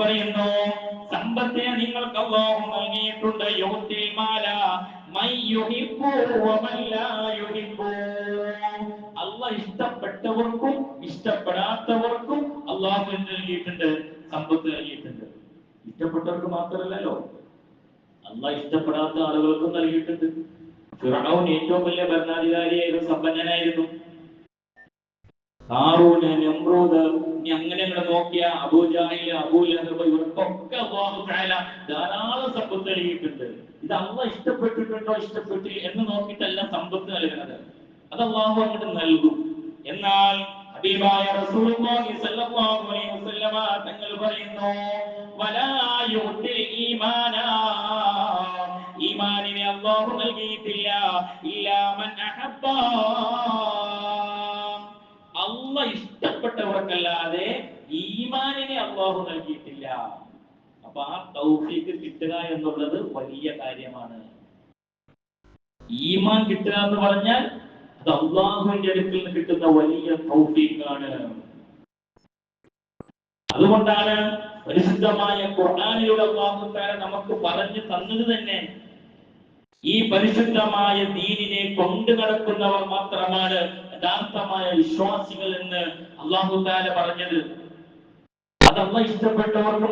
പറയുന്നു സമ്പത്തെ നിങ്ങൾക്ക് അള്ളാഹു നൽകിയിട്ടുണ്ട് യുവത്തിൽ മാല അല്ല ഇഷ്ടപ്പെട്ടവർക്കും ഇഷ്ടപ്പെടാത്തവർക്കും അള്ളാഹു നൽകിയിട്ടുണ്ട്? സമ്പത്ത് നൽകിയിട്ടുണ്ട്. ഇഷ്ടപ്പെട്ടവർക്ക് മാത്രമല്ലല്ലോ അല്ലാഹു ഇഷ്ടപ്പെടാത്ത ആളുകൾക്കും നൽകിയിട്ടുണ്ട്. ഫിറഔൻ ഏറ്റവും വലിയ ഭരണാധികാരിയായിരുന്നു സമ്പന്നനായിരുന്നു. ഹാറൂന് നമ്രൂദ് ഇനി അങ്ങനെ അങ്ങോട്ട് നോക്കിയ അബൂജാഹിൽ അബൂലഹബ് ഇവർക്കൊക്കെ അല്ലാഹു തആല ധാരാളം സമ്പത്ത് നൽകിയിട്ടുണ്ട്. ഇത് അള്ളാഹ് ഇഷ്ടപ്പെട്ടിട്ടുണ്ടോ ഇഷ്ടപ്പെട്ടി എന്ന് നോക്കിയിട്ടല്ല സമ്പത്ത് നൽകുന്നത്. അത് അള്ളാഹു അങ്ങോട്ട് നൽകും. എന്നാൽ ഹബീബായ റസൂലുള്ളാഹി സ്വല്ലല്ലാഹു അലൈഹി വസല്ലമ തങ്ങൾ പറയുന്നു വലാ ഈമാനാ. ഈമാനിനെ അള്ളാഹു നൽകിയിട്ടില്ല. ഇല്ലാ മൻ അഹബ്ബാ. ഇഷ്ടപ്പെട്ടവർക്കല്ലാതെ ഈമാനിനെ അള്ളാഹു നൽകിയിട്ടില്ല. അപ്പൊ ആ തൗഫീക്ക് കിട്ടുക എന്നുള്ളത് വലിയ കാര്യമാണ്. ഈമാൻ കിട്ടുക എന്ന് പറഞ്ഞാൽ അത് അള്ളാഹുവിന്റെ അടുക്കിൽ നിന്ന് കിട്ടുന്ന വലിയ തൗഫീക്കാണ് അതുകൊണ്ടാണ് പരിശുദ്ധമായ ഖുർആാനിലൂടെ അള്ളാഹു താര നമുക്ക് പറഞ്ഞു തന്നത് തന്നെ ഈ പരിശുദ്ധമായ ദീനിനെ കൊണ്ടു നടക്കുന്നവർ മാത്രമാണ് യഥാർത്ഥമായ വിശ്വാസികൾ എന്ന് അള്ളാഹു താല പറഞ്ഞത്. അതല്ല ഇഷ്ടപ്പെട്ടവർക്കും